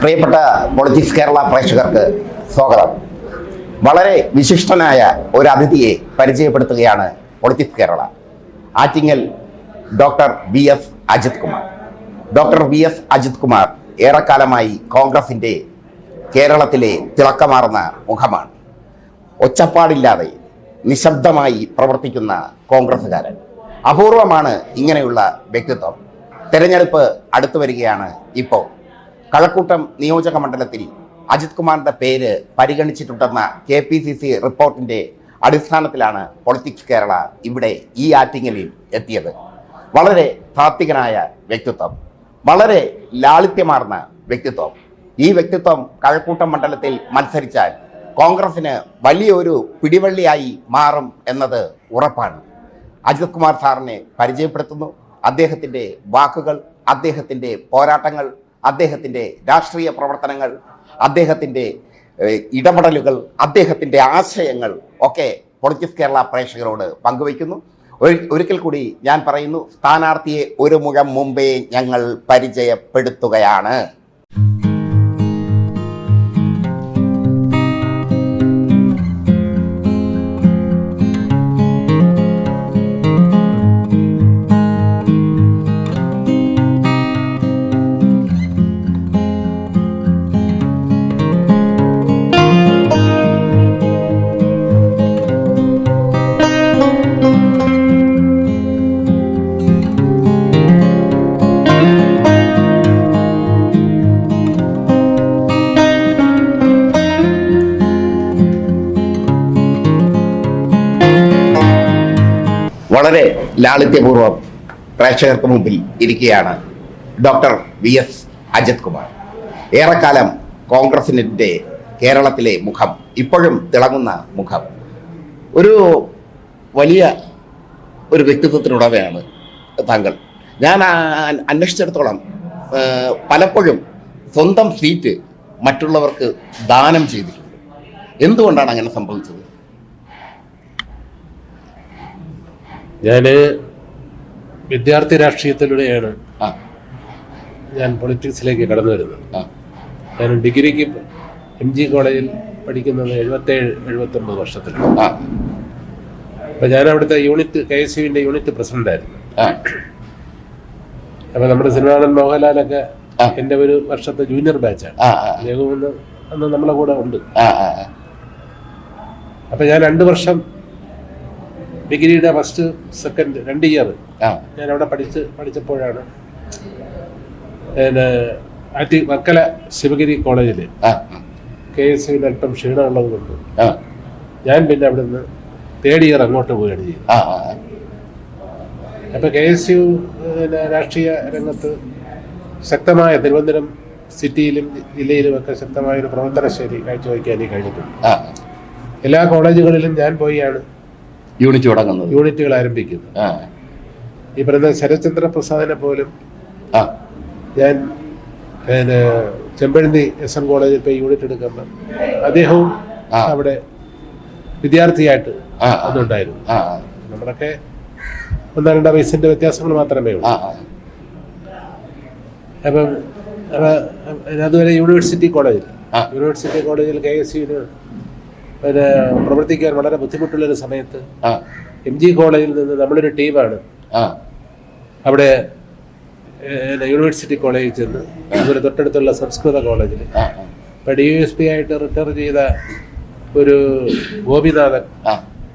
പ്രിയപ്പെട്ട പൊളിറ്റിക്സ് കേരള പ്രേക്ഷകർക്ക് സ്വാഗതം. വളരെ വിശിഷ്ടനായ ഒരു അതിഥിയെ പരിചയപ്പെടുത്തുകയാണ് politics Kerala. Attingal doctor V S Ajith Kumar. Doctor V S Ajith Kumar ഏറെക്കാലമായി കോൺഗ്രസിന്റെ കേരളത്തിലെ തിളക്കമാർന്ന മുഖമാണ്. ഒച്ചപ്പാടില്ലാതെ നിശബ്ദമായി പ്രവർത്തിക്കുന്ന കോൺഗ്രസ്സുകാരൻ. അപൂർവമാണ് ഇങ്ങനെയുള്ള വ്യക്തിത്വം. തെരഞ്ഞെടുപ്പ് അടുത്തു വരികയാണ് ഇപ്പോൾ. കഴക്കൂട്ടം നിയോജക മണ്ഡലത്തിൽ അജിത് കുമാറിന്റെ പേര് പരിഗണിച്ചിട്ടുണ്ടെന്ന കെ പി സി സി റിപ്പോർട്ടിന്റെ അടിസ്ഥാനത്തിലാണ് പൊളിറ്റിക്സ് കേരള ഇവിടെ ഈ ആറ്റിങ്ങലിൽ എത്തിയത്. വളരെ താത്വികനായ വ്യക്തിത്വം വളരെ ലാളിത്യമാർന്ന വ്യക്തിത്വം. ഈ വ്യക്തിത്വം കഴക്കൂട്ടം മണ്ഡലത്തിൽ മത്സരിച്ചാൽ കോൺഗ്രസിന് വലിയൊരു പിടിവള്ളിയായി മാറും എന്നത് ഉറപ്പാണ്. അജിത് കുമാർ സാറിനെ പരിചയപ്പെടുത്തുന്നു. അദ്ദേഹത്തിന്റെ വാക്കുകൾ അദ്ദേഹത്തിന്റെ പോരാട്ടങ്ങൾ അദ്ദേഹത്തിന്റെ രാഷ്ട്രീയ പ്രവർത്തനങ്ങൾ അദ്ദേഹത്തിന്റെ ഇടപെടലുകൾ അദ്ദേഹത്തിന്റെ ആശയങ്ങൾ ഒക്കെ പൊളിറ്റിക്സ് കേരള പ്രേക്ഷകരോട് പങ്കുവയ്ക്കുന്നു. ഒരു- ഒരിക്കൽ കൂടി ഞാൻ പറയുന്നു സ്ഥാനാർത്ഥിയെ ഒരു മുഖം മുമ്പേ ഞങ്ങൾ പരിചയപ്പെടുത്തുകയാണ്. വളരെ ലാളിത്യപൂർവം പ്രേക്ഷകർക്ക് മുമ്പിൽ ഇരിക്കുകയാണ് doctor V S Ajith Kumar. ഏറെക്കാലം കോൺഗ്രസിന്റെ കേരളത്തിലെ മുഖം ഇപ്പോഴും തിളങ്ങുന്ന മുഖം. ഒരു വലിയ ഒരു വ്യക്തിത്വത്തിനുടമയാണ് താങ്കൾ. ഞാൻ അന്വേഷിച്ചിടത്തോളം പലപ്പോഴും സ്വന്തം സീറ്റ് മറ്റുള്ളവർക്ക് ദാനം ചെയ്തിട്ടുണ്ട്. എന്തുകൊണ്ടാണ് അങ്ങനെ സംഭവിച്ചത്? ഞാൻ വിദ്യാർത്ഥി രാഷ്ട്രീയത്തിലൂടെയാണ് ഞാൻ പൊളിറ്റിക്സിലേക്ക് കടന്നു വരുന്നത്. ഞാൻ ഡിഗ്രിക്ക് എം ജി കോളേജിൽ പഠിക്കുന്നത് എഴുപത്തേഴ് എഴുപത്തൊമ്പത് വർഷത്തിലാണ്. ആ. അപ്പോൾ ഞാൻ അവിടുത്തെ യൂണിറ്റ് കെ എസ് യുവിന്റെ യൂണിറ്റ് പ്രസിഡന്റായിരുന്നു ആ. അപ്പോൾ നമ്മുടെ സിനിമാനൻ മോഹൻലാലൊക്കെ എന്റെ എന്റെ ഒരു വർഷത്തെ ജൂനിയർ ബാച്ചാണ് അദ്ദേഹം അന്ന് നമ്മളെ കൂടെ ഉണ്ട്. അപ്പോൾ ഞാൻ രണ്ട് വർഷം ഡിഗ്രിയുടെ ഫസ്റ്റ് സെക്കൻഡ് രണ്ട് ഇയർ ഞാൻ അവിടെ പഠിച്ച് പഠിച്ചപ്പോഴാണ് പിന്നെ ആറ്റി വർക്കല ശിവഗിരി കോളേജിൽ കെ എസ് സിയുടെ അല്പം ക്ഷീണമുള്ളത് കൊണ്ട് ഞാൻ പിന്നെ അവിടെ നിന്ന് തേർഡ് ഇയർ അങ്ങോട്ട് പോവുകയാണ് ചെയ്തത്. അപ്പോൾ കെ എസ് യു രാഷ്ട്രീയ രംഗത്ത് ശക്തമായ തിരുവനന്തപുരം സിറ്റിയിലും ജില്ലയിലും ഒക്കെ ശക്തമായ ഒരു പ്രവർത്തന ശൈലി കാഴ്ചവെക്കാൻ കഴിഞ്ഞിട്ടുണ്ട്. എല്ലാ കോളേജുകളിലും ഞാൻ പോയാണ്. യൂണിറ്റ് തുടങ്ങുന്നത്. യൂണിറ്റുകൾ ആരംഭിക്കുന്നു. ഈ പറയുന്ന ശരത്ചന്ദ്ര പ്രസാദിനെ പോലും ആ. ഞാൻ പിന്നെ ചെമ്പഴന്തി എസ് എൻ കോളേജിൽ പോയി യൂണിറ്റ് എടുക്കുമ്പോൾ അദ്ദേഹവും. അവിടെ വിദ്യാർത്ഥിയായിട്ട് അതുണ്ടായിരുന്നു നമ്മളൊക്കെ ഒന്നോ രണ്ടോ വയസ്സിന്റെ വ്യത്യാസങ്ങൾ മാത്രമേ ഉള്ളൂ. അപ്പം അതുപോലെ യൂണിവേഴ്സിറ്റി കോളേജിൽ. യൂണിവേഴ്സിറ്റി കോളേജിൽ കെ എസ് യുവിന് പിന്നെ പ്രവർത്തിക്കാൻ വളരെ ബുദ്ധിമുട്ടുള്ള ഒരു സമയത്ത് എം ജി കോളേജിൽ നിന്ന് നമ്മളൊരു ടീമാണ്. അവിടെ യൂണിവേഴ്സിറ്റി കോളേജിൽ ചെന്ന് അതുപോലെ തൊട്ടടുത്തുള്ള സംസ്കൃത കോളേജിൽ ഇപ്പം ഡി യു എസ് പി ആയിട്ട് റിട്ടയർ ചെയ്ത ഒരു ഗോപിനാഥൻ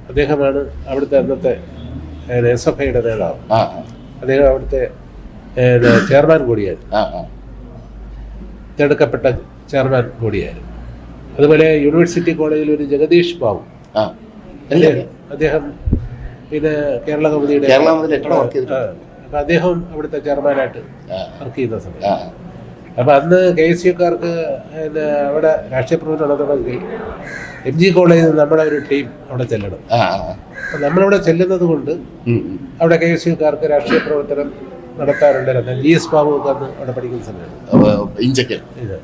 അദ്ദേഹമാണ് അവിടുത്തെ അന്നത്തെ എസ് എഫ് ഐയുടെ നേതാവ് അദ്ദേഹം അവിടുത്തെ ചെയർമാൻ കൂടിയായിരുന്നു. തിരഞ്ഞെടുക്കപ്പെട്ട ചെയർമാൻ കൂടിയായിരുന്നു. അതുപോലെ യൂണിവേഴ്സിറ്റി കോളേജിൽ ഒരു ജഗദീഷ് ബാബു. അദ്ദേഹം ഇത് കേരള കൗമുദിയുടെ. അപ്പൊ അദ്ദേഹം അവിടുത്തെ ചെയർമാനായിട്ട്. വർക്ക് ചെയ്യുന്ന സമയം അപ്പൊ അന്ന് കെ എസ് യുക്കാർക്ക് അവിടെ രാഷ്ട്രീയ പ്രവർത്തനം നടത്തണമെങ്കിൽ എം ജി കോളേജിൽ നിന്ന് നമ്മുടെ ഒരു ടീം അവിടെ ചെല്ലണം. നമ്മളവിടെ ചെല്ലുന്നത് കൊണ്ട്. അവിടെ കെ എസ് യുക്കാർക്ക് രാഷ്ട്രീയ പ്രവർത്തനം നടത്താറുണ്ടായിരുന്നു ജി എസ് ബാബു ഒക്കെ അന്ന് അവിടെ പഠിക്കുന്ന ഇത്.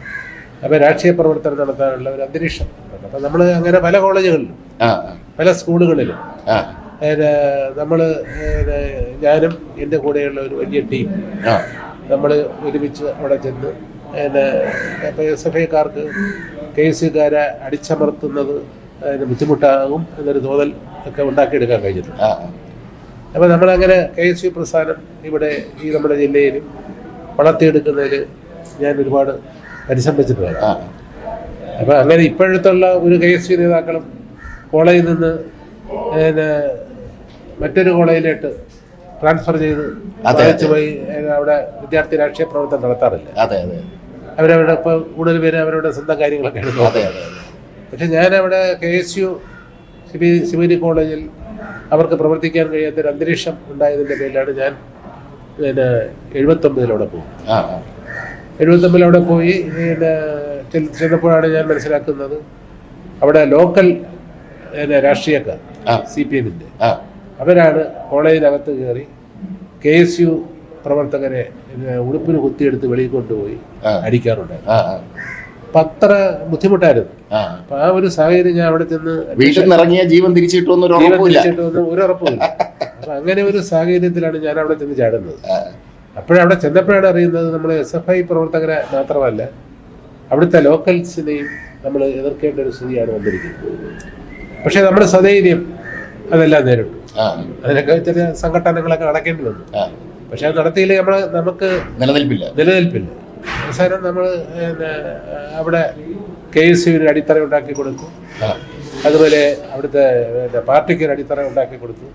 അപ്പോൾ രാഷ്ട്രീയ പ്രവർത്തനം നടത്താനുള്ള ഒരു അന്തരീക്ഷം. അപ്പം നമ്മൾ അങ്ങനെ പല കോളേജുകളിലും പല സ്കൂളുകളിലും നമ്മൾ ഞാനും എന്റെ കൂടെയുള്ള ഒരു വലിയ ടീം നമ്മൾ ഒരുമിച്ച് അവിടെ ചെന്ന് പിന്നെ ഇപ്പോൾ എസ് എഫ് ഐക്കാർക്ക് കെ എസ് സിക്കാരെ അടിച്ചമർത്തുന്നത് അതിന് ബുദ്ധിമുട്ടാകും എന്നൊരു തോന്നൽ ഒക്കെ ഉണ്ടാക്കിയെടുക്കാൻ കഴിഞ്ഞിട്ടുണ്ട്. അപ്പോൾ നമ്മളങ്ങനെ കെ എസ് യു പ്രസ്ഥാനം ഇവിടെ ഈ നമ്മുടെ ജില്ലയിലും വളർത്തിയെടുക്കുന്നതിൽ ഞാൻ ഒരുപാട് പരിശ്രമിച്ചിട്ടുണ്ട് ആ. അപ്പോൾ അങ്ങനെ ഇപ്പോഴത്തുള്ള ഒരു കെ എസ് യു നേതാക്കളും കോളേജിൽ നിന്ന് പിന്നെ മറ്റൊരു കോളേജിലോട്ട് ട്രാൻസ്ഫർ ചെയ്ത് അതെ. പോയി അവിടെ വിദ്യാർത്ഥി രാഷ്ട്രീയ പ്രവർത്തനം നടത്താറില്ല. അതെ അതെ അവരവിടെ ഇപ്പോൾ കൂടുതൽ പേര് അവരുടെ സ്വന്തം കാര്യങ്ങളൊക്കെ അതെ അതെ പക്ഷെ ഞാനവിടെ അവിടെ കെ എസ് യു ശിവരി കോളേജിൽ അവർക്ക് പ്രവർത്തിക്കാൻ കഴിയാത്തൊരു അന്തരീക്ഷം ഉണ്ടായതിന്റെ പേരിലാണ് ഞാൻ പിന്നെ എഴുപത്തൊമ്പതിലൂടെ പോകുന്നത്. പോകും എഴുപത്തൊമ്പതിൽ അവിടെ പോയി. പിന്നെ ചെന്ന് ചെന്നപ്പോഴാണ് ഞാൻ മനസ്സിലാക്കുന്നത് അവിടെ ലോക്കൽ രാഷ്ട്രീയക്കാർ. സി പി എമ്മിന്റെ അവരാണ് കോളേജിനകത്ത് കയറി കെ എസ് യു പ്രവർത്തകരെ ഉടുപ്പിന് കുത്തിയെടുത്ത് വെളിയിൽ കൊണ്ടുപോയി അടിക്കാറുണ്ട്. അടിക്കാറുണ്ടായിരുന്നു ആ. അത്ര ബുദ്ധിമുട്ടായിരുന്നു. അപ്പൊ ആ ഒരു സാഹചര്യം ഞാൻ അവിടെ ചെന്ന് വീട്ടിൽ ജീവൻ തിരിച്ചു ഒരു ഉറപ്പില്ല അപ്പം അങ്ങനെ ഒരു സാഹചര്യത്തിലാണ് ഞാൻ അവിടെ ചെന്ന് ചാടുന്നത്. അപ്പോഴവിടെ ചെന്നപ്പോഴാണ് അറിയുന്നത് നമ്മൾ എസ് എഫ് ഐ പ്രവർത്തകരെ മാത്രമല്ല അവിടുത്തെ ലോക്കൽസിനെയും നമ്മൾ എതിർക്കേണ്ട ഒരു സ്ഥിതിയാണ് വന്നിരിക്കുന്നത്. പക്ഷേ നമ്മുടെ സധൈര്യം അതെല്ലാം നേരിട്ടു. അതിനൊക്കെ ചെറിയ സംഘടനകളൊക്കെ നടക്കേണ്ടി വന്നു. പക്ഷെ അത് നടത്തിയില്ല നമ്മൾ നമുക്ക് നിലനിൽപ്പില്ല. നിലനിൽപ്പില്ല. അവസാനം നമ്മൾ അവിടെ കെ എസ് യുവിന് അടിത്തറ ഉണ്ടാക്കി കൊടുത്തു. അതുപോലെ അവിടുത്തെ പാർട്ടിക്ക് ഒരു അടിത്തറ ഉണ്ടാക്കി കൊടുത്തു.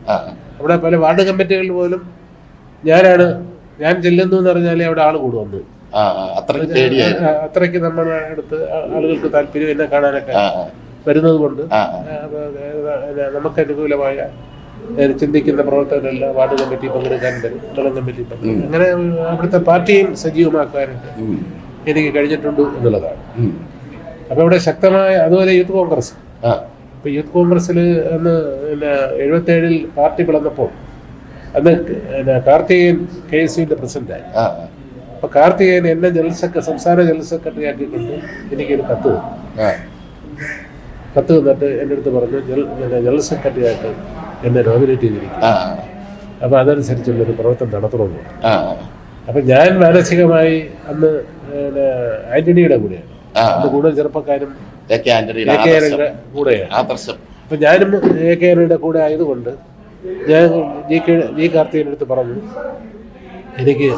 അവിടെ പല വാർഡ് കമ്മിറ്റികളിൽ പോലും ഞാനാണ് ഞാൻ ചെല്ലുന്നു എന്ന് പറഞ്ഞാലേ അവിടെ ആൾ കൂടുവന്നു അത്രയ്ക്ക് നമ്മുടെ അടുത്ത് ആളുകൾക്ക് താല്പര്യം എന്നെ കാണാനൊക്കെ വരുന്നത് കൊണ്ട് നമുക്ക് അനുകൂലമായ ചിന്തിക്കുന്ന പ്രവർത്തകരെല്ലാം വാർഡ് കമ്മിറ്റി പങ്കെടുക്കാൻ വരും മണ്ഡലം കമ്മിറ്റി പങ്കെടുക്കും അങ്ങനെ അവിടുത്തെ പാർട്ടിയും സജീവമാക്കാനായിട്ട് ഉം, എനിക്ക് കഴിഞ്ഞിട്ടുണ്ട് എന്നുള്ളതാണ്. അപ്പൊ ഇവിടെ ശക്തമായ അതുപോലെ യൂത്ത് കോൺഗ്രസ്. ആ. യൂത്ത് കോൺഗ്രസ്സിൽ അന്ന് പിന്നെ എഴുപത്തേഴിൽ പാർട്ടി പിളർന്നപ്പോൾ അന്ന് കാർത്തികേയൻ കെ എസ് യുവിന്റെ പ്രസിഡന്റായി. അപ്പൊ കാർത്തികേയൻ എന്നെ ജനറൽ സെക്രട്ടറി സംസ്ഥാന ജനറൽ സെക്രട്ടറി ആക്കിക്കൊണ്ട് എനിക്കൊരു കത്ത് കത്ത് തന്നിട്ട് എന്റെ അടുത്ത് പറഞ്ഞു ജനറൽ സെക്രട്ടറി ആയിട്ട് എന്നെ നോമിനേറ്റ് ചെയ്തിരിക്കും. അപ്പൊ അതനുസരിച്ചുള്ളൊരു പ്രവർത്തനം നടത്തണമെന്ന് അപ്പം ഞാൻ മാനസികമായി അന്ന് ആന്റണിയുടെ കൂടെയാണ്. അന്ന് കൂടുതൽ ചെറുപ്പക്കാരും കൂടെയാണ്. അപ്പൊ ഞാനും എ കെ ആന്റണിയുടെ കൂടെ ആയതുകൊണ്ട് ഞാൻ ജി കെ ജി കാർത്തികന്റെ അടുത്ത് പറഞ്ഞു. എനിക്ക്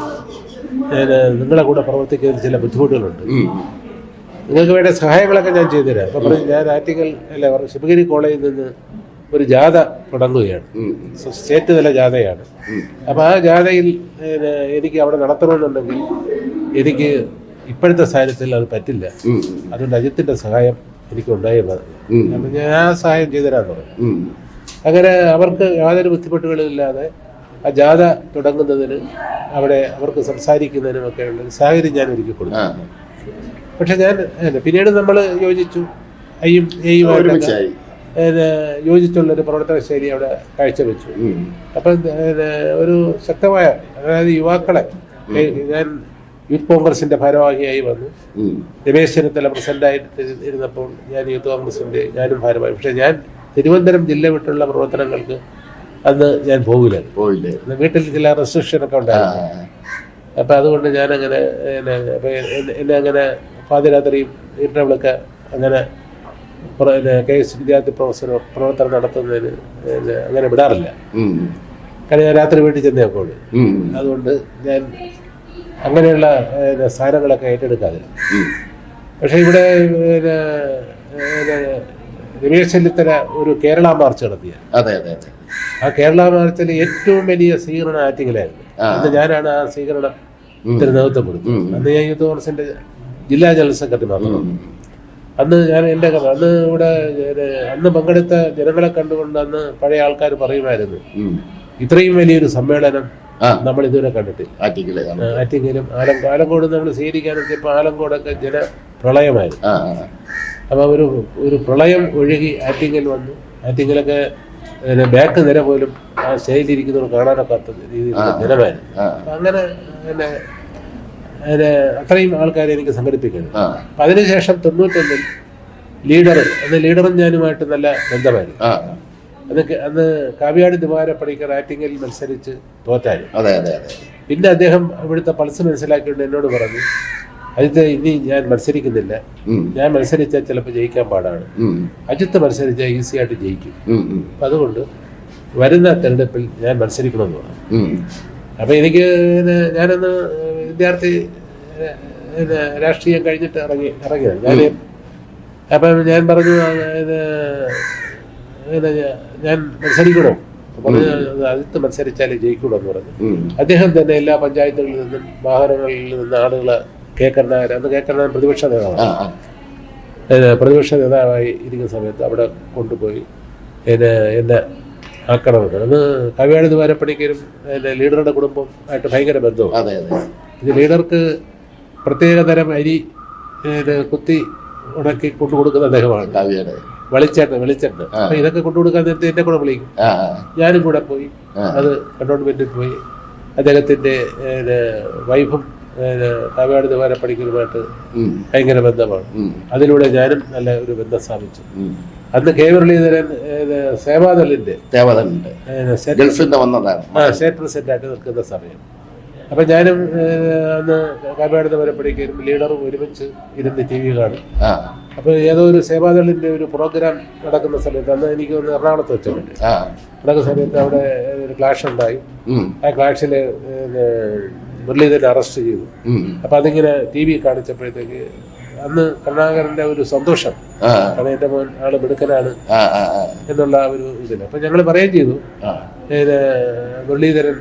നിങ്ങളെ കൂടെ പ്രവർത്തിക്കുന്ന ചില ബുദ്ധിമുട്ടുകളുണ്ട്. നിങ്ങൾക്ക് വേണ്ട സഹായങ്ങളൊക്കെ ഞാൻ ചെയ്തുതരാം. അപ്പം പറഞ്ഞു ഞാൻ ആറ്റിങ്ങൽ അല്ല പറഞ്ഞു ശിവഗിരി കോളേജിൽ നിന്ന് ഒരു ജാഥ തുടങ്ങുകയാണ്. സ്റ്റേറ്റ് തല ജാഥയാണ്. അപ്പം ആ ജാഥയിൽ എനിക്ക് അവിടെ നടത്തണമെന്നുണ്ടെങ്കിൽ എനിക്ക് ഇപ്പോഴത്തെ സാഹചര്യത്തിൽ അത് പറ്റില്ല. അതുകൊണ്ട് അജിത്തിന്റെ സഹായം എനിക്ക് ഉണ്ടായി അപ്പം ഞാൻ ആ സഹായം പറഞ്ഞു. ഉം. അങ്ങനെ അവർക്ക് യാതൊരു ബുദ്ധിമുട്ടുകളില്ലാതെ ആ ജാഥ തുടങ്ങുന്നതിന് അവിടെ അവർക്ക് സംസാരിക്കുന്നതിനും ഒക്കെ ഉള്ള ഒരു സാഹചര്യം ഞാൻ ഒരുക്കി കൊടുത്തു. പക്ഷെ ഞാൻ പിന്നീട് നമ്മൾ യോജിച്ചു. ഒരുമിച്ചായി. ഏഹ്, യോജിച്ചുള്ളൊരു പ്രവർത്തന ശൈലി അവിടെ കാഴ്ചവെച്ചു. അപ്പം ഒരു ശക്തമായ അതായത് യുവാക്കളെ ഞാൻ യൂത്ത് കോൺഗ്രസിന്റെ ഭാരവാഹിയായി വന്നു. രമേശ് ചെന്നിത്തല പ്രസിഡന്റായിട്ട് ഇരുന്നപ്പോൾ ഞാൻ യൂത്ത് കോൺഗ്രസിന്റെ ഞാനും ഭാരവാഹി. പക്ഷെ ഞാൻ തിരുവനന്തപുരം ജില്ല വിട്ടുള്ള പ്രവർത്തനങ്ങൾക്ക് അന്ന് ഞാൻ പോകില്ല. പോയില്ലേ? വീട്ടിൽ ചില റെസ്ട്രിക്ഷൻ ഒക്കെ ഉണ്ടായിരുന്നു. അപ്പം അതുകൊണ്ട് ഞാൻ അങ്ങനെ എന്നെ- അങ്ങനെ പാതിരാത്രി ഇന്റർവ്യൂളൊക്കെ അങ്ങനെ കെ എസ് വിദ്യാർത്ഥി പ്രൊഫസർ പ്രവർത്തനം നടത്തുന്നതിന് അങ്ങനെ വിടാറില്ല. കാരണം ഞാൻ രാത്രി വീട്ടിൽ ചെന്നേ അപ്പോൾ അതുകൊണ്ട് ഞാൻ അങ്ങനെയുള്ള സാധനങ്ങളൊക്കെ സ്ഥാനങ്ങളൊക്കെ പക്ഷെ പക്ഷേ ഇവിടെ രമേശ് ചെന്നിത്തല ഒരു കേരള മാർച്ച് നടത്തിയ. അതെ അതെ അതെ. ആ കേരള മാർച്ചിൽ ഏറ്റവും വലിയ സ്വീകരണ ആറ്റിങ്ങലായിരുന്നു. അന്ന് ഞാനാണ് ആ സ്വീകരണം. ഇത്തിരി നേതൃത്വം കൊടുത്തത്. അന്ന് ഞാൻ യൂത്ത് കോൺഗ്രസിന്റെ ജില്ലാ ജനറൽ സെക്രട്ടറി മാത്രം അന്ന് ഞാൻ എന്റെ കഥ അന്ന് ഇവിടെ അന്ന് പങ്കെടുത്ത ജനങ്ങളെ കണ്ടുകൊണ്ട് അന്ന് പഴയ ആൾക്കാർ പറയുമായിരുന്നു. ഇത്രയും വലിയൊരു സമ്മേളനം നമ്മൾ ഇതുവരെ കണ്ടിട്ടില്ല. ആറ്റിങ്ങലും ആലം ആലങ്കോട് നമ്മൾ സ്വീകരിക്കാനെത്തിയപ്പോൾ ആലങ്കോടൊക്കെ ജന പ്രളയമായിരുന്നു ആ ആ. അപ്പോൾ ഒരു ഒരു പ്രളയം ഒഴുകി ആറ്റിങ്ങൽ വന്നു. ആറ്റിങ്ങലൊക്കെ പിന്നെ ബാക്ക് നിര പോലും ആ സ്റ്റേജിലിരിക്കുന്നവർ കാണാനൊക്കാത്ത രീതിയിലുള്ള നിലമായിരുന്നു അങ്ങനെ പിന്നെ അതിന് അത്രയും ആൾക്കാരെ എനിക്ക് സംഘടിപ്പിക്കുന്നു അപ്പം അതിനുശേഷം തൊണ്ണൂറ്റൊന്നിൽ ലീഡർ അന്ന് ലീഡറും ഞാനുമായിട്ട് നല്ല ബന്ധമായിരുന്നു. അന്ന് അന്ന് കാവ്യാട് ദിവാര പണിക്കർ ആറ്റിങ്ങലിൽ മത്സരിച്ച് തോറ്റായിരുന്നു പിന്നെ അദ്ദേഹം ഇവിടുത്തെ പൾസ് മനസ്സിലാക്കിയിട്ട് എന്നോട് പറഞ്ഞു അജിത്ത് ഇനി ഞാൻ മത്സരിക്കുന്നില്ല. ഞാൻ മത്സരിച്ചാൽ ചിലപ്പോൾ ജയിക്കാൻ പാടാണ്. അജിത്ത് മത്സരിച്ചാൽ ഈസി ആയിട്ട് ജയിക്കും. അപ്പം അതുകൊണ്ട് വരുന്ന തെരഞ്ഞെടുപ്പിൽ ഞാൻ മത്സരിക്കണമെന്ന് പറഞ്ഞു. അപ്പൊ എനിക്ക് ഞാനന്ന് വിദ്യാർത്ഥി രാഷ്ട്രീയം കഴിഞ്ഞിട്ട് ഇറങ്ങി ഇറങ്ങിയത്. ഞാൻ അപ്പം ഞാൻ പറഞ്ഞു ഇത് ഞാൻ മത്സരിക്കണോ? അജിത്ത് മത്സരിച്ചാലേ ജയിക്കുള്ളൂ എന്ന് പറഞ്ഞു. അദ്ദേഹം തന്നെ എല്ലാ പഞ്ചായത്തുകളിൽ നിന്നും വാഹനങ്ങളിൽ നിന്ന് ആളുകളെ കേക്കണ്ണാർ അന്ന് കേക്കണ്ണാൻ പ്രതിപക്ഷ നേതാവാണ്. പ്രതിപക്ഷ നേതാവായി ഇരിക്കുന്ന സമയത്ത് അവിടെ കൊണ്ടുപോയി എന്നെ എന്നെ ആക്കണമെന്ന് അന്ന് കവിയാട് ദ്വാരപ്പണിക്കരും എന്റെ ലീഡറുടെ കുടുംബം ആയിട്ട് ഭയങ്കര ബന്ധവും. ഇത് ലീഡർക്ക് പ്രത്യേക തരം അരി കുത്തി ഉണക്കി കൊണ്ടു കൊടുക്കുന്ന അദ്ദേഹമാണ് വെളിച്ചെണ്ണ വെളിച്ചെണ്ണ. അപ്പൊ ഇതൊക്കെ കൊണ്ടു കൊടുക്കാൻ നേരത്തെ എന്നെ കൂടെ വിളിക്കും. ഞാനും കൂടെ പോയി. അത് കണ്ടോൺമെന്റിൽ പോയി. അദ്ദേഹത്തിന്റെ വൈഫും ദ്വാരപ്പണിക്കരുമായിട്ട് ഉം. ഭയങ്കര ബന്ധമാണ്. അതിലൂടെ ഞാനും നല്ല ഒരു ബന്ധം സ്ഥാപിച്ചു. അന്ന് കെ മുരളീധരൻ സേവാദലിന്റെ സേവാദളിന്റെ സ്റ്റേറ്റ് പ്രസിഡന്റ് നിന്ന് വന്നതാണ്. ആ സ്റ്റേറ്റ് പ്രസിഡന്റായിട്ട് നിൽക്കുന്ന സമയം. അപ്പൊ ഞാനും അന്ന് വരെ വരപ്പടിക്കും ലീഡറും ഒരുമിച്ച് ഇരുന്ന് ടി വി കാണും. അപ്പൊ ഏതോ ഒരു സേവാദളിന്റെ ഒരു പ്രോഗ്രാം നടക്കുന്ന സമയത്ത് അന്ന് എനിക്ക് ഒന്ന് എറണാകുളത്ത് വെച്ചിട്ടുണ്ട്. നടക്കുന്ന സമയത്ത് അവിടെ ഒരു ക്ലാഷ് ഉണ്ടായി. ആ ക്ലാഷിൽ മുരളീധരനെ അറസ്റ്റ് ചെയ്തു. അപ്പൊ അതിങ്ങനെ ടി വി കാണിച്ചപ്പോഴത്തേക്ക് അന്ന് കരുണാകരന്റെ ഒരു സന്തോഷം. കാരണം എന്റെ മോൻ ആൾ മിടുക്കനാണ് എന്നുള്ള ഒരു ഇതിൽ അപ്പൊ ഞങ്ങൾ പറയുകയും ചെയ്തു. മുരളീധരൻ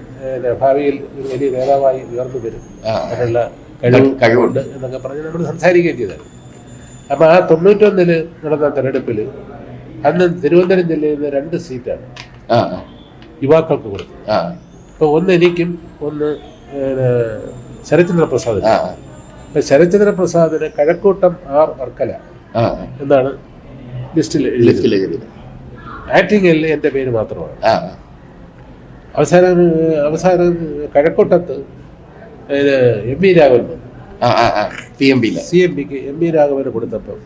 ഭാവിയിൽ ഒരു വലിയ നേതാവായി ഉയർന്നു വരും അതിനുള്ള കഴിവ് കഴിവുണ്ട്. എന്നൊക്കെ പറഞ്ഞ് നമ്മൾ സംസാരിക്കുകയും ചെയ്തായിരുന്നു അപ്പൊ ആ തൊണ്ണൂറ്റൊന്നിൽ നടന്ന തെരഞ്ഞെടുപ്പിൽ അന്ന് തിരുവനന്തപുരം ജില്ലയിൽ നിന്ന് രണ്ട് സീറ്റാണ് യുവാക്കൾക്ക് കൊടുത്തത്. അപ്പൊ ഒന്ന് എനിക്കും ഒന്ന് ഏത് ശരത്ചന്ദ്ര പ്രസാദ് ആ. ശരത്ചന്ദ്ര പ്രസാദിന് കഴക്കൂട്ടം ആർ വർക്കല എന്നാണ് ലിസ്റ്റിൽ ആക്ടിങ്ങിൽ എന്റെ പേര് മാത്രമാണ്. അവസാനം അവസാനം കഴക്കൂട്ടത്ത് എം വി രാഘവൻ വന്നു. സി എം പിക്ക് എം വി രാഘവന് കൊടുത്തപ്പം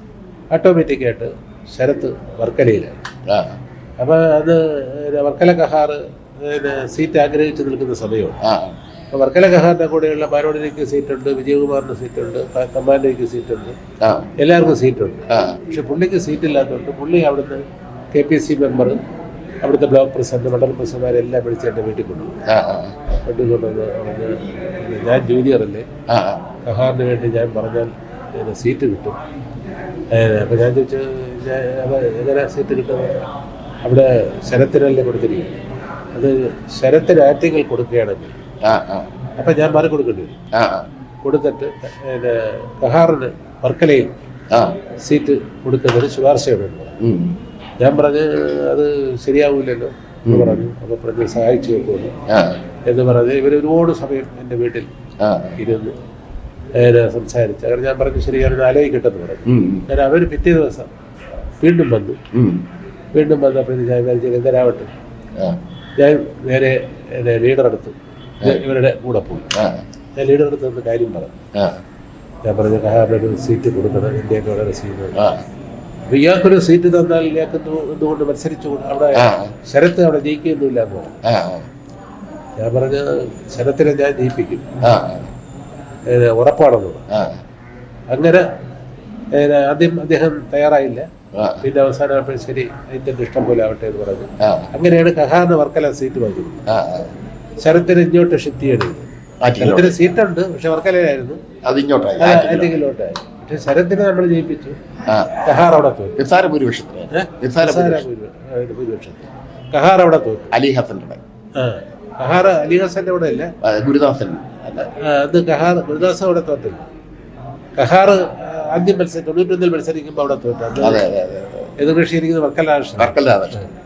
ഓട്ടോമാറ്റിക്കായിട്ട് ശരത്ത് വർക്കലയിലായി. ആ. അപ്പോൾ അത് വർക്കല കഹാറ് സീറ്റ് ആഗ്രഹിച്ച് നിൽക്കുന്ന സമയമാണ്. വർക്കല ഖഹാറിന്റെ കൂടെയുള്ള പാരോടിലേക്ക് സീറ്റുണ്ട് വിജയകുമാറിന് സീറ്റുണ്ട് കമാൻഡോയ്ക്ക് സീറ്റുണ്ട്. എല്ലാവർക്കും സീറ്റുണ്ട്. പക്ഷെ പുള്ളിക്ക് സീറ്റില്ലാത്തതുകൊണ്ട് പുള്ളി അവിടുന്ന് കെ പി സി മെമ്പർ അവിടുത്തെ ബ്ലോക്ക് പ്രസിഡന്റ് മണ്ഡലം പ്രസിഡന്റുമാരെല്ലാം വിളിച്ച് എന്റെ വീട്ടിൽ കൊണ്ടുപോകും വീട്ടിൽ കൊണ്ടുവന്ന് ഞാൻ ജൂനിയർ അല്ലേ? ഖഹാറിന് വേണ്ടി ഞാൻ പറഞ്ഞാൽ സീറ്റ് കിട്ടും. അപ്പൊ ഞാൻ ചോദിച്ചു എങ്ങനെ സീറ്റ് കിട്ടുന്നത് അവിടെ ശരത്തിനല്ലേ കൊടുത്തിരിക്കുന്നത്. അത് ശരത്തിന് ആറ്റിങ്ങൾ കൊടുക്കുകയാണെങ്കിൽ അപ്പം ഞാൻ മാറി കൊടുക്കേണ്ടി വരും കൊടുത്തിട്ട് പിന്നെ വർക്കലയിൽ സീറ്റ് കൊടുക്കുന്നതിന് പറഞ്ഞു. ഞാൻ പറഞ്ഞ് അത് ശരിയാവില്ലല്ലോ എന്ന് പറഞ്ഞു. അപ്പൊ പറഞ്ഞ് സഹായിച്ചു വെക്കുന്നു എന്ന് പറഞ്ഞ് ഇവർ ഒരുപാട് സമയം എന്റെ വീട്ടിൽ ഇരുന്ന് സംസാരിച്ച്. അങ്ങനെ ഞാൻ പറഞ്ഞു ശരി ഞാനൊന്ന് ആലോചിക്കട്ടെന്ന് പറഞ്ഞു. ഞാൻ അവർ പിറ്റേ ദിവസം വീണ്ടും വന്നു. വീണ്ടും വന്നപ്പോഴത്തേക്ക് ഞാൻ വിചാരിച്ചു എന്തരാവട്ടെ ഞാൻ നേരെ ലീഡർ അടുത്ത് ഇവരുടെ കൂടെ പോയി. ഞാൻ ലീഡർ അടുത്ത് നിന്ന് കാര്യം പറഞ്ഞു. ഞാൻ പറഞ്ഞു കഹാബിനൊരു ഒരു സീറ്റ് കൊടുക്കണം ഇന്ത്യയ്ക്ക് വളരെ സീറ്റ് ആ. അപ്പൊ ഇയാൾക്കൊരു സീറ്റ് തന്നാൽ ഇയാൾക്ക് എന്തു- എന്തുകൊണ്ട് മത്സരിച്ചു അവിടെ ശരത്ത് അവിടെ ജയിക്കുകയൊന്നുമില്ല എന്ന് പറഞ്ഞു. ഞാൻ പറഞ്ഞ ശരത്തിനെ ഞാൻ ജയിപ്പിക്കും. ഉറപ്പാണെന്ന് അങ്ങനെ ആദ്യം അദ്ദേഹം തയ്യാറായില്ല. പിന്നെ അവസാനം ശരി അതിന്റെ ഇഷ്ടം പോലെ ആവട്ടെ എന്ന് പറഞ്ഞു. അങ്ങനെയാണ് കഹാറിന് വർക്കല സീറ്റ് വാങ്ങിയത്. ശരത്തിന് ഇങ്ങോട്ട് ഷിഫ്റ്റ് ശരത്തിന് സീറ്റുണ്ട് പക്ഷെ വർക്കലയിലായിരുന്നു. അത് ഇങ്ങോട്ടായി. പക്ഷെ ശരത്തിനെ നമ്മൾ ജയിപ്പിച്ചു. കഹാർ അവിടെ തോറ്റു. നിസ്സാര ഭൂരിപക്ഷത്തിന്. കഹാർ അവിടെ തോറ്റു. അലി ഹസന്റെ ആ. കഹാർ അലി ഹസന്റെ അവിടെ അല്ല. ഗുരുദാസൻ അത് കഹാർ ഗുരുദാസ് അവിടെ തോറ്റില്ല കഹാർ ആദ്യം മത്സരം തൊണ്ണൂറ്റൊന്നിൽ മത്സരിക്കുമ്പോൾ അവിടെ തോറ്റു. അത് കൃഷി അതെ അതെ അതെ. വർക്കലാകൃഷ്ണൻ അതിന്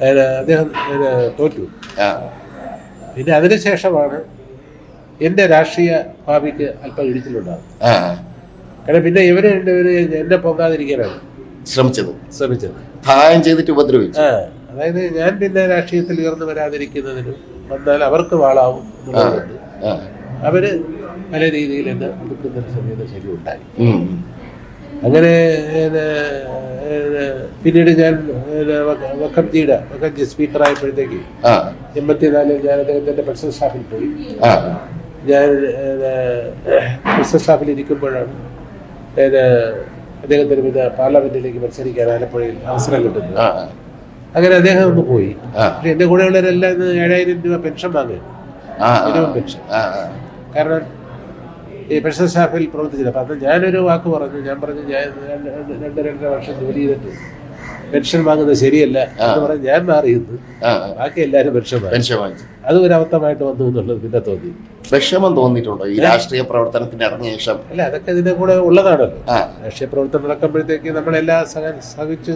അദ്ദേഹം തോറ്റു. പിന്നെ അതിനുശേഷമാണ് എന്റെ രാഷ്ട്രീയ ഭാവിക്ക് അല്പം ഇടിച്ചിലുണ്ടാകും കാരണം പിന്നെ ഇവർ രണ്ടുപേര് എന്നെ പൊങ്ങാതിരിക്കാനാണ് ശ്രമിച്ചത്. ശ്രമിച്ചത്. സഹായം ചെയ്തിട്ട് ഉപദ്രവിച്ചു. അതായത് ഞാൻ പിന്നെ രാഷ്ട്രീയത്തിൽ ഉയർന്നു വരാതിരിക്കുന്നതിനും വന്നാൽ അവർക്ക് വാളാവും അവർ പല രീതിയിൽ എന്നെ ഒതുക്കുന്ന സമയത്ത് ശരി ഉണ്ടായി ഉം. അങ്ങനെ പിന്നീട് ഞാൻ വക്കംജിയുടെ വക്കംജി സ്പീക്കറായപ്പോഴത്തേക്ക് ആ. എൺപത്തിനാലിൽ ഞാൻ അദ്ദേഹത്തിന്റെ പ്രസിഡന്റ് സ്റ്റാഫിൽ പോയി. ഞാൻ പ്രസിഡന്റ് സ്റ്റാഫിൽ ഇരിക്കുമ്പോഴാണ് അദ്ദേഹത്തിന് പിന്നെ പാർലമെന്റിലേക്ക് മത്സരിക്കാൻ ആലപ്പുഴയിൽ അവസരം കിട്ടുന്നത്. അങ്ങനെ അദ്ദേഹം ഒന്ന് പോയി. പക്ഷെ എന്റെ കൂടെയുള്ളവരെല്ലാം ഇന്ന് ഏഴായിരം രൂപ പെൻഷൻ വാങ്ങുക ആ. Minimum pension. കാരണം ഈ പെൻഷൻ സ്റ്റാഫിൽ പ്രവർത്തിച്ചില്ല. അപ്പം അത് ഞാനൊരു വാക്ക് പറഞ്ഞു. ഞാൻ പറഞ്ഞു ഞാൻ രണ്ട് രണ്ട് രണ്ട് രണ്ടര വർഷം ജോലി ചെയ്തിട്ട് പെൻഷൻ വാങ്ങുന്നത് ശരിയല്ല എന്ന് പറഞ്ഞ് ഞാൻ മാറിയിരുന്നു. ആ ബാക്കി എല്ലാവരും പെൻഷൻ പെൻഷൻ വാങ്ങിച്ചു. അത് ഒരു അബദ്ധമായിട്ട് വന്നു എന്നുള്ളത് പിന്നെ തോന്നി. വിഷമം തോന്നിയിട്ടുണ്ടോ? ഈ രാഷ്ട്രീയ പ്രവർത്തനത്തിന് ഇറങ്ങിയ ശേഷം? അല്ല അതൊക്കെ ഇതിന്റെ കൂടെ ഉള്ളതാണല്ലോ. രാഷ്ട്രീയ പ്രവർത്തനം നടക്കുമ്പോഴത്തേക്ക് നമ്മളെല്ലാം സഹ സഹിച്ച്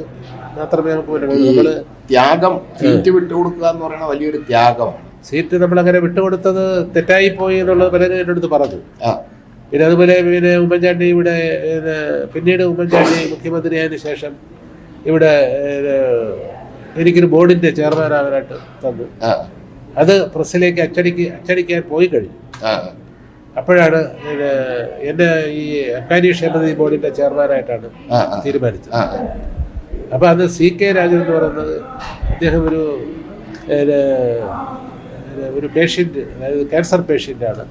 മാത്രമേ നമുക്ക് പോകുള്ളൂ. നമ്മൾ ത്യാഗം സീറ്റ് വിട്ടുകൊടുക്കുക എന്ന് പറയുന്ന വലിയൊരു ത്യാഗമാണ്. സീറ്റ് നമ്മളങ്ങനെ വിട്ടുകൊടുത്തത് തെറ്റായി പോയി എന്നുള്ളത് പലരും എന്റെ അടുത്ത് പറഞ്ഞു. ആ. പിന്നെ അതുപോലെ പിന്നെ ഉമ്മൻചാണ്ടി ഇവിടെ പിന്നെ പിന്നീട് ഉമ്മൻചാണ്ടി മുഖ്യമന്ത്രിയായതിനു ശേഷം ഇവിടെ എനിക്കൊരു ബോർഡിന്റെ ചെയർമാൻ ആവാനായിട്ട് തന്നു. അത് പ്രസ്സിലേക്ക് അച്ചടിക്ക് അച്ചടിക്കാൻ പോയി കഴിഞ്ഞു. അപ്പോഴാണ് എന്റെ ഈ അക്കാരി ക്ഷേമനിധി ബോർഡിന്റെ ചെയർമാനായിട്ടാണ് തീരുമാനിച്ചത്. അപ്പൊ അന്ന് സി കെ രാജൻ എന്ന് പറയുന്നത് അദ്ദേഹം ഒരു ഒരു പേഷ്യന്റ് അതായത് ക്യാൻസർ പേഷ്യന്റ് ആണ്.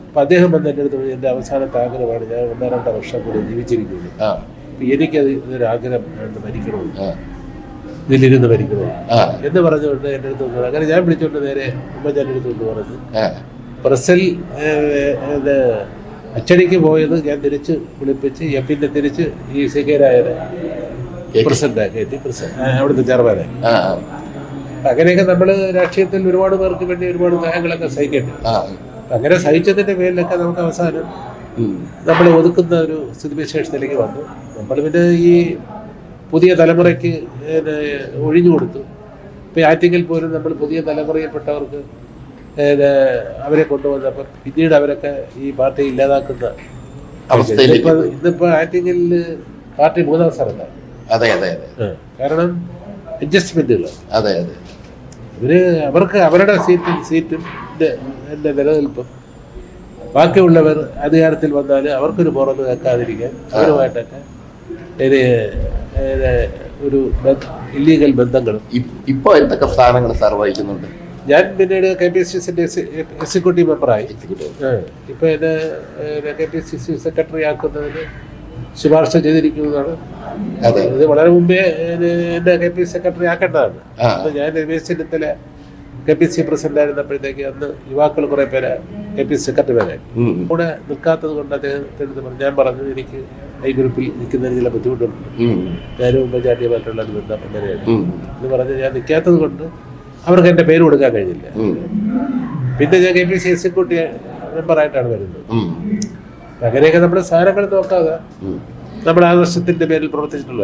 അപ്പം അദ്ദേഹം വന്ന് എന്റെ അടുത്ത് എന്റെ അവസാനത്തെ ആഗ്രഹമാണ് ഞാൻ ഒന്നോ രണ്ടോ വർഷം കൂടി ജീവിച്ചിരിക്കുന്നത് അപ്പം എനിക്കത് ഇതൊരു ആഗ്രഹം മരിക്കണമെന്ന് ഇതിലിരുന്ന് മരിക്കണമെന്ന് ആ. എന്ന് പറഞ്ഞുകൊണ്ട് എന്റെ അടുത്ത് വന്നു. അങ്ങനെ ഞാൻ വിളിച്ചുകൊണ്ട് നേരെ ഉമ്മച്ചാന്റെ അടുത്ത് കൊണ്ട് പറഞ്ഞു. പ്രസൽ അച്ചടിക്ക് പോയത് ഞാൻ തിരിച്ച് വിളിപ്പിച്ച് എപ്പിന്റെ പിന്നെ തിരിച്ച് ഈ സി കെ രായനെ പ്രസിഡന്റ് കയറ്റി. പ്രസിഡന്റ് അവിടുത്തെ ചെയർമാനായി. അങ്ങനെയൊക്കെ നമ്മൾ രാഷ്ട്രീയത്തിൽ ഒരുപാട് പേർക്ക് വേണ്ടി ഒരുപാട് ത്യാഗങ്ങളൊക്കെ സഹിക്കേണ്ടി അങ്ങനെ സഹിച്ചതിന്റെ പേരിലൊക്കെ നമുക്ക് അവസാനം നമ്മൾ ഒതുക്കുന്ന ഒരു സ്ഥിതിവിശേഷത്തിലേക്ക് വന്നു. നമ്മൾ പിന്നെ ഈ പുതിയ തലമുറയ്ക്ക് ഒഴിഞ്ഞു കൊടുത്തു. ഇപ്പൊ ആറ്റിങ്ങിൽ പോലും നമ്മൾ പുതിയ തലമുറയിൽപ്പെട്ടവർക്ക് അവരെ കൊണ്ടുവന്നപ്പോൾ പിന്നീട് അവരൊക്കെ ഈ പാർട്ടി ഇല്ലാതാക്കുന്ന അവസ്ഥയിലേക്ക് ഇന്നിപ്പോൾ ആറ്റിങ്ങിൽ പാർട്ടി മൂന്നാം സ്ഥലത്താണ് അതെ അതെ അതെ. കാരണം അഡ്ജസ്റ്റ്മെന്റുകൾ അതെ അതെ. ഇവർ അവർക്ക് അവരുടെ സീറ്റ് സീറ്റും എന്റെ നിലനിൽപ്പും. ബാക്കിയുള്ളവർ അധികാരത്തിൽ വന്നാൽ അവർക്കൊരു പുറത്ത് വെക്കാതിരിക്കാൻ അവരുമായിട്ടൊക്കെ ഒരു ഇല്ലീഗൽ ബന്ധങ്ങളും. ഇപ്പോൾ ഇപ്പൊ എന്തൊക്കെ സ്ഥാനങ്ങൾ സാർ വഹിക്കുന്നുണ്ട് ഞാൻ പിന്നീട് കെ പി സി സിന്റെ എക്സിക്യൂട്ടീവ് മെമ്പറായി. ഇപ്പോൾ ഇപ്പൊ എന്നെ K P S C C secretary ആക്കുന്നതിന് ശുപാർശ ചെയ്തിരിക്കുന്നതാണ്. അതെ. ഇത് വളരെ മുമ്പേ എന്നെ എന്റെ കെ പി സെക്രട്ടറി ആക്കേണ്ടതാണ്. അപ്പൊ ഞാൻ Ramesh Chennithala K P C president ആയിരുന്നപ്പോഴത്തേക്ക് അന്ന് യുവാക്കൾ കുറെ പേര് കെ പി സെക്രട്ടറിമാരായി ഉം, ഉം, കൂടെ നിൽക്കാത്തത് കൊണ്ട് അദ്ദേഹത്തിന് പറഞ്ഞു ഞാൻ പറഞ്ഞു എനിക്ക് ഐ ഗ്രൂപ്പിൽ നിൽക്കുന്ന ചില ബുദ്ധിമുട്ടുണ്ട്. ഞാനും ഉമ്മൻചാണ്ടിയുമായിട്ടുള്ള ഒരു ബന്ധം അങ്ങനെയാണ് എന്ന് പറഞ്ഞ് ഞാൻ നിൽക്കാത്തത് കൊണ്ട് അവർക്ക് എന്റെ പേര് കൊടുക്കാൻ കഴിഞ്ഞില്ല. പിന്നെ ഞാൻ കെ പി സി എക്സിക്യൂട്ടീവ് മെമ്പറായിട്ടാണ് വരുന്നത്. അങ്ങനെയൊക്കെ നമ്മുടെ സാധനങ്ങൾ നോക്കാതെ ഉം. നമ്മുടെ ആദർശത്തിന്റെ പേരിൽ പ്രവർത്തിച്ചിട്ടുള്ള